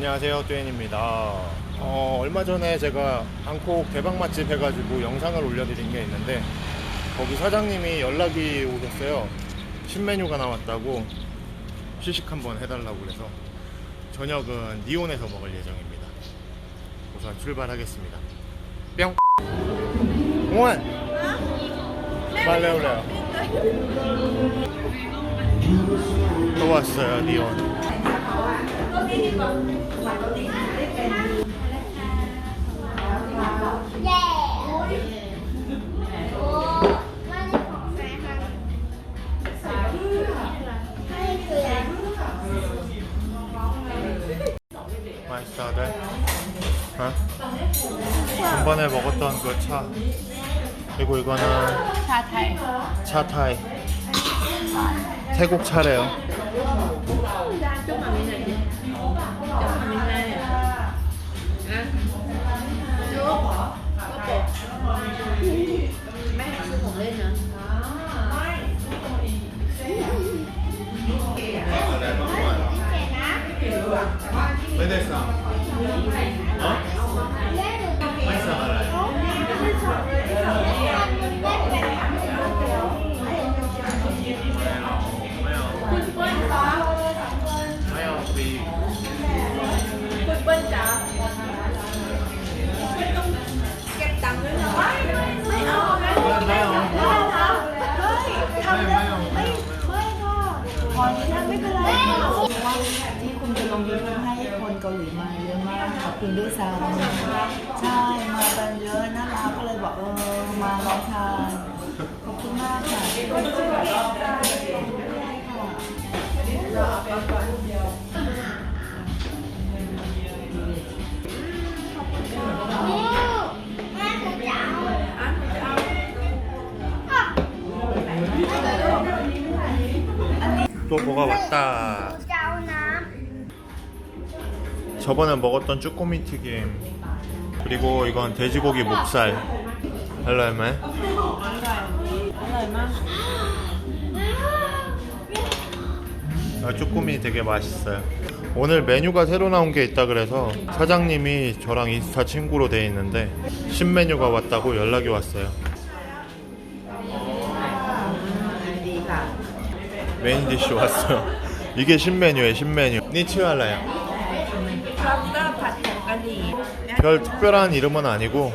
안녕하세요 뚜엔입니다. 어, 얼마 전에 제가 방콕 대박 맛집 해가지고 영상을 올려드린 게 있는데 거기 사장님이 연락이 오셨어요. 신메뉴가 나왔다고 시식 한번 해달라고 그래서 저녁은 니온에서 먹을 예정입니다. 우선 출발하겠습니다. 뿅. 옹원! 말레올레요 또 왔어요 니온 맛있어 다들? 어? 전번에 먹었던 그 차 그리고 이거는 thầy 차타이 태국 차래요 ไม่ได้สั่งเนาะไม่สั่งอะไรไม่เอาคุณเปิ้ลจ๋าคุณต้องเก็บตังค์ด้วยนะ เกาหลีมาเยอะมากขอบคุณด้วยซ้ำใช่มากันเยอะนะคะก็เลยบอกเออมาลองทานขอบคุณมากค่ะตัวพวกว่าวัตตา 저번에 먹었던 쭈꾸미 튀김 그리고 이건 돼지고기 목살. 할로 할매 아, 쭈꾸미 되게 맛있어요. 오늘 메뉴가 새로 나온 게 있다 그래서 사장님이 저랑 인스타 친구로 돼 있는데 신메뉴가 왔다고 연락이 왔어요. 메인 디쉬 왔어요. 이게 신메뉴에요 신메뉴. 니치할라요. 별 특별한 이름은 아니고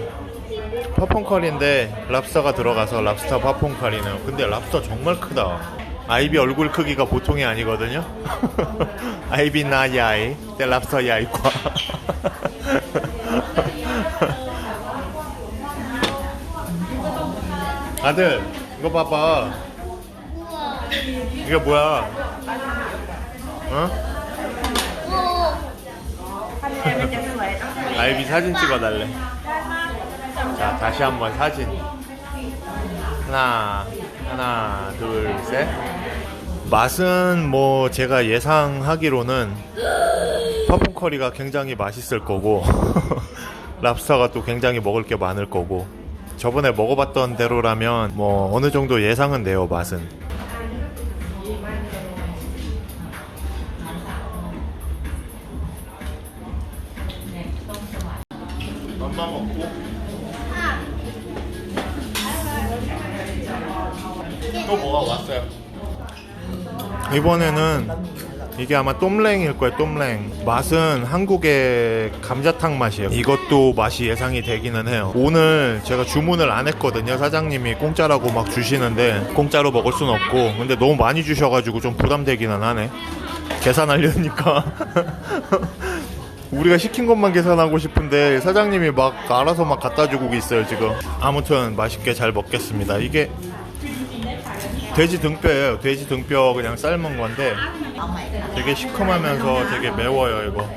파폰컬인데 랍스터가 들어가서 랍스터 파폰컬이네요 근데 랍스터 정말 크다. 아이비 얼굴 크기가 보통이 아니거든요. 아이비 나 야이, 내 랍스터 야이과. 아들, 이거 봐봐. 이게 뭐야? 어? 아이비 사진 찍어달래. 자 다시 한번 사진. 하나 하나 둘셋. 맛은 뭐 제가 예상하기로는 퍼프 커리가 굉장히 맛있을 거고 랍스터가 또 굉장히 먹을 게 많을 거고 저번에 먹어봤던 대로라면 뭐 어느 정도 예상은 돼요 맛은. 이번에는 이게 아마 똠랭일 거예요 똠랭. 맛은 한국의 감자탕 맛이에요. 이것도 맛이 예상이 되기는 해요. 오늘 제가 주문을 안 했거든요. 사장님이 공짜라고 막 주시는데 공짜로 먹을 순 없고 근데 너무 많이 주셔가지고 좀 부담되기는 하네. 계산하려니까. 우리가 시킨 것만 계산하고 싶은데 사장님이 막 알아서 막 갖다 주고 있어요 지금. 아무튼 맛있게 잘 먹겠습니다. 이게 돼지 등뼈예요. 돼지 등뼈 그냥 삶은 건데 되게 시큼하면서 되게 매워요 이거.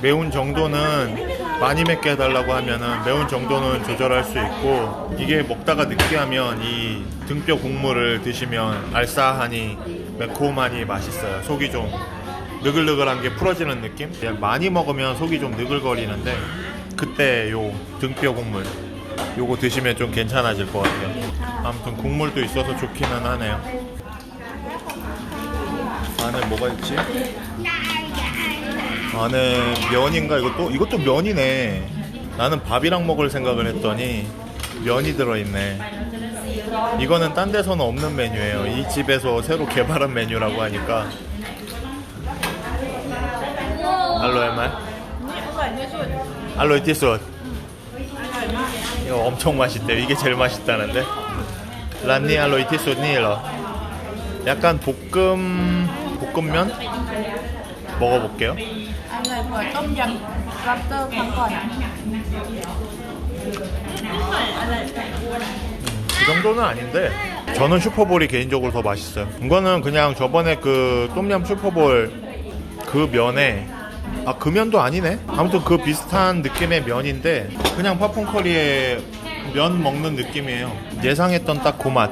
매운 정도는 많이 맵게 해달라고 하면은 매운 정도는 조절할 수 있고 이게 먹다가 느끼하면 이 등뼈 국물을 드시면 알싸하니 매콤하니 맛있어요. 속이 좀 느글느글한 게 풀어지는 느낌? 그냥 많이 먹으면 속이 좀 느글거리는데 그때 요 등뼈 국물 요거 드시면 좀 괜찮아질 것 같아요. 아무튼 국물도 있어서 좋기는 하네요. 안에 뭐가 있지? 안에 면인가 이것도 이것도 면이네. 나는 밥이랑 먹을 생각을 했더니 면이 들어있네. 이거는 딴 데서는 없는 메뉴예요. 이 집에서 새로 개발한 메뉴라고 하니까. 알로에 말? 알로에티스 이거 엄청 맛있대요. 이게 제일 맛있다는데. 라니알로이티 소니로. 약간 볶음 볶음면 먹어볼게요. 이 정도는 아닌데 저는 슈퍼볼이 개인적으로 더 맛있어요. 이거는 그냥 저번에 그 똠얌 슈퍼볼 그 면에 아 금연도 아니네. 아무튼 그 비슷한 느낌의 면인데 그냥 팝콘 커리에 면 먹는 느낌이에요. 예상했던 딱 그 맛.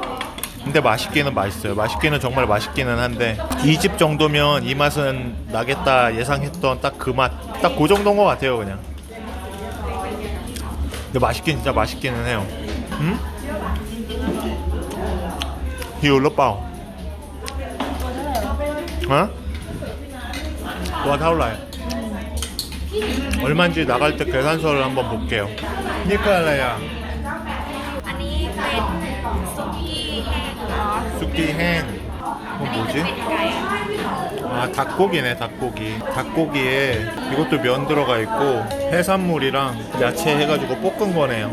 근데 맛있기는 맛있어요. 맛있기는 정말 맛있기는 한데 이 집 정도면 이 맛은 나겠다 예상했던 딱 그 맛. 딱 그 정도인 것 같아요 그냥. 근데 맛있긴 진짜 맛있기는 해요. 음? 히울러빠오. 어? 我偷来。 얼마인지 나갈 때 계산서를 한번 볼게요. 니콜라야. 아니 그 소기 행. 이건 뭐지? 아 닭고기네 닭고기 닭고기에 이것도 면 들어가 있고 해산물이랑 야채 해가지고 볶은 거네요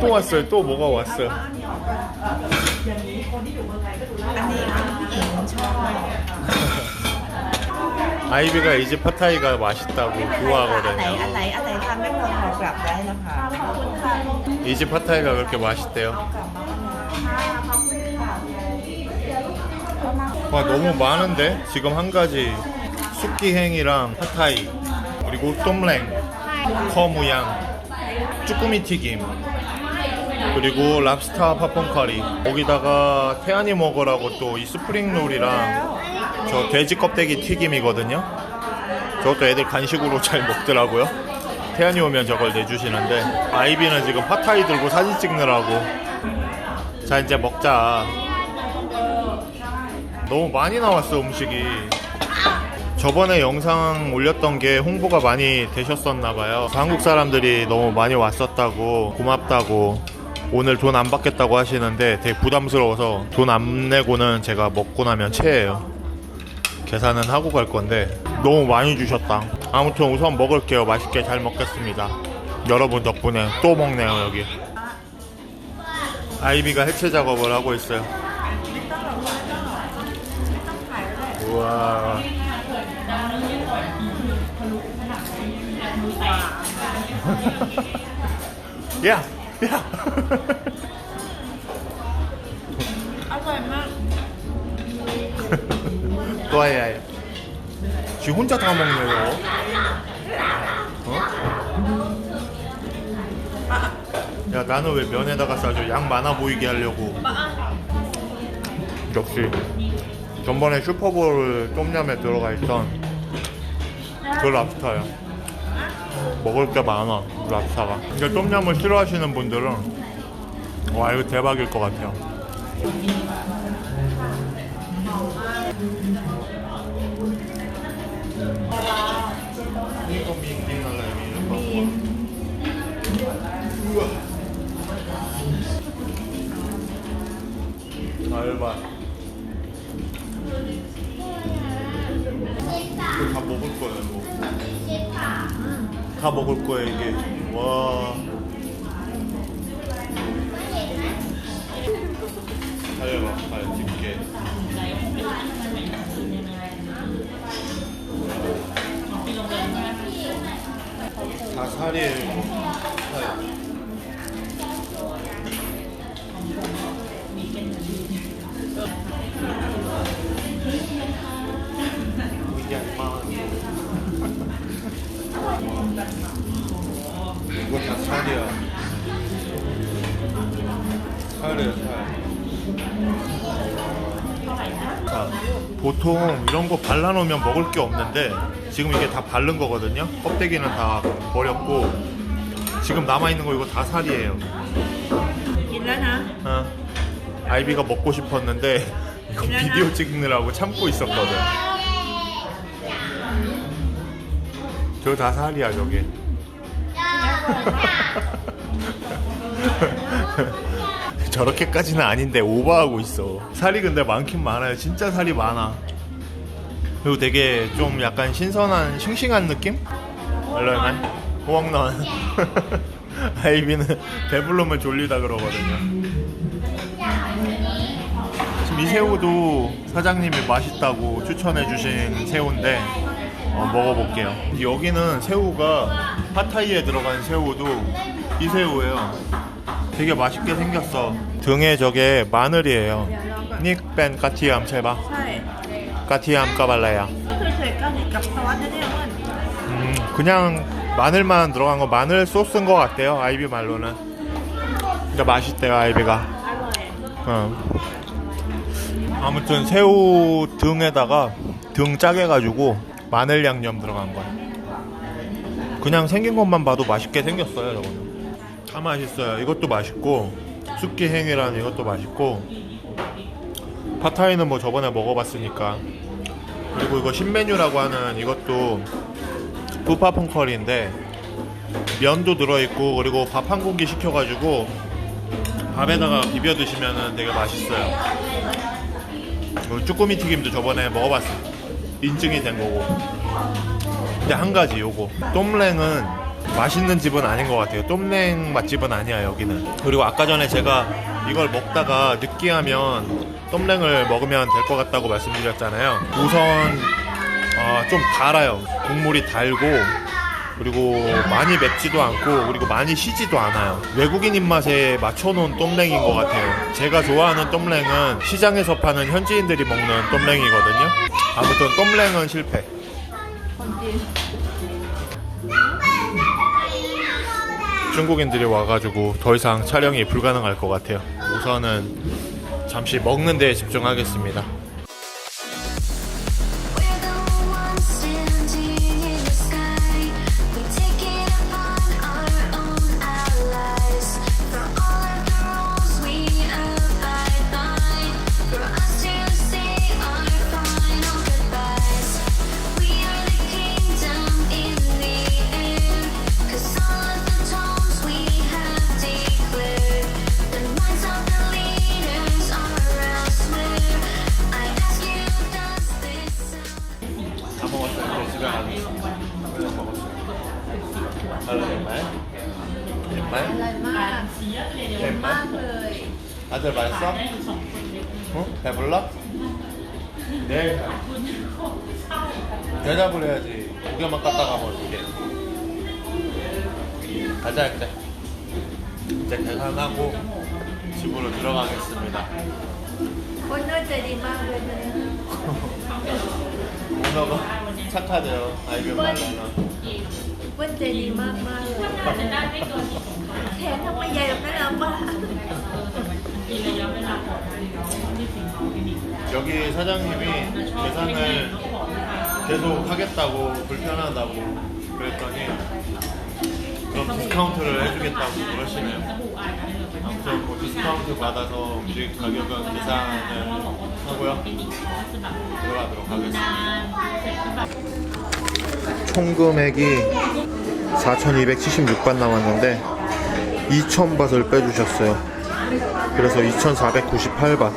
또 왔어요 또 뭐가 왔어요 아이비가 이 집 파타이가 맛있다고 อันไหน 좋아하거든요. อันไหนอันไหนทานไม่พอขอกลับได้นะคะขอบคุณค่ะ 이 집 파타이가 그렇게 맛있대요. 와 너무 많은데 지금 한 가지 쑥기행이랑 파타이 그리고 똠랭 커무양 쭈꾸미 튀김 그리고 랍스타 팝콘커리 거기다가 태안이 먹으라고 또 이 스프링롤이랑 저 돼지 껍데기 튀김이거든요. 저것도 애들 간식으로 잘 먹더라고요. 태안이 오면 저걸 내주시는데 아이비는 지금 파타이 들고 사진 찍느라고. 자 이제 먹자. 너무 많이 나왔어 음식이. 저번에 영상 올렸던 게 홍보가 많이 되셨었나 봐요. 한국 사람들이 너무 많이 왔었다고 고맙다고. 오늘 돈 안 받겠다고 하시는데 되게 부담스러워서 돈 안 내고는 제가 먹고 나면 체해요 계산은 하고 갈 건데 너무 많이 주셨다 아무튼 우선 먹을게요 맛있게 잘 먹겠습니다 여러분 덕분에 또 먹네요 여기 아이비가 해체 작업을 하고 있어요 우와 야! 야! อร่อยมาก 또아야 지 혼자 다 먹네요. 어? 야 나는 왜 면에다가 싸줘? 양 많아 보이게 하려고. 역시 전번에 슈퍼볼 똠얌에 들어가 있던 그 랍스타야. 먹을 게 많아 랍스타가. 근데 똠얌을 싫어하시는 분들은 와 이거 대박일 것 같아요 다 먹을 거야 이거 다 먹을 거야 이게. 와. 달려봐 달 집게 다 살이에요 이거 다 살이야. 살이야, 살. 자, 보통 이런 거 발라놓으면 먹을 게 없는데 지금 이게 다 바른 거거든요. 껍데기는 다 버렸고 지금 남아있는 거 이거 다 살이에요. 일라나. 어. 아이비가 먹고 싶었는데 이거 비디오 찍느라고 참고 있었거든. 저거 다 살이야 저게. 저렇게까지는 아닌데 오버하고 있어. 살이 근데 많긴 많아요. 진짜 살이 많아. 그리고 되게 좀 약간 신선한 싱싱한 느낌? 얼마나? 호황난 아이비는 배불르면 졸리다 그러거든요. 지금 이 새우도 사장님이 맛있다고 추천해 주신 새우인데 어, 먹어볼게요. 여기는 새우가 팟타이에 들어간 새우도 이 새우예요 되게 맛있게 생겼어. 등에 저게 마늘이에요. 닉벤 까티암 제바. 까티암 까발라야. 음, 그냥 마늘만 들어간 거 마늘 소스인 것 같아요. 아이비 말로는. 진짜 맛있대요 아이비가. 음. 아무튼 새우 등에다가 등 짜게 가지고 마늘 양념 들어간 거야. 그냥 생긴 것만 봐도 맛있게 생겼어요 저거는. 다 맛있어요. 이것도 맛있고 숙기 행이라는 이것도 맛있고. 파타이는 뭐 저번에 먹어봤으니까. 그리고 이거 신메뉴라고 하는 이것도 푸파퐁 커리인데 면도 들어있고 그리고 밥 한 공기 시켜가지고 밥에다가 비벼 드시면 되게 맛있어요. 그리고 쭈꾸미 튀김도 저번에 먹어봤어요. 인증이 된 거고. 근데 한 가지 요거. 똠랭은 맛있는 집은 아닌 것 같아요. 똠랭 맛집은 아니야 여기는. 그리고 아까 전에 제가 이걸 먹다가 느끼하면 똠랭을 먹으면 될 것 같다고 말씀드렸잖아요. 우선 어, 좀 달아요. 국물이 달고 그리고 많이 맵지도 않고 그리고 많이 시지도 않아요. 외국인 입맛에 맞춰놓은 똠랭인 것 같아요. 제가 좋아하는 똠랭은 시장에서 파는 현지인들이 먹는 똠랭이거든요. 아무튼 똠랭은 실패 중국인들이 와가지고 더 이상 촬영이 불가능할 것 같아요. 우선은 잠시 먹는 데에 집중하겠습니다 집에 가겠습니다 그래서 먹었어요 알로 말 말? มากมากเลย 다들 맛있어? 어? 배불러? 내일 가. 대답을 해야지 고개만 깠다 가면 어떡해 가자 이제 이제 계산하고 집으로 들어가겠습니다 คนน่าใจดีมากเลยนะ 오너가 착하대요 아이비 말로는 เปิ้ลใจดีมากมากเลยแถมทำไมใหญ่แบบนั้นล่ะป้า 여기 사장님이 계산을 계속 하겠다고 불편하다고 그랬더니 그럼 디스카운트를 해주겠다고 그러시네요. 아무튼 뭐 디스카운트 받아서 음식 가격은 계산을 하고요. 들어가도록 하겠습니다. 총 금액이 4,276ባት 남았는데 2,000밭을 빼주셨어요. 그래서 2,498밭.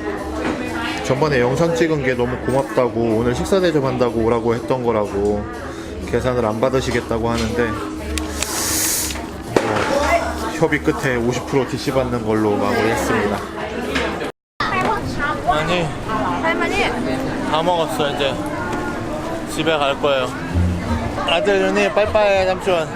전번에 영상 찍은 게 너무 고맙다고 오늘 식사 대접한다고 오라고 했던 거라고 계산을 안 받으시겠다고 하는데 어, 협의 끝에 50% DC 받는 걸로 마무리했습니다. 아니 할머니? 다 먹었어 이제. 집에 갈 거예요. 아들 눈이 빨빨 삼촌.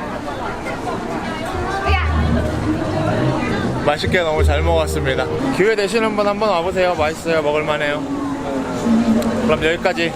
맛있게 너무 잘 먹었습니다. 기회 되시는 분 한번 와보세요. 맛있어요. 먹을만해요. 그럼 여기까지.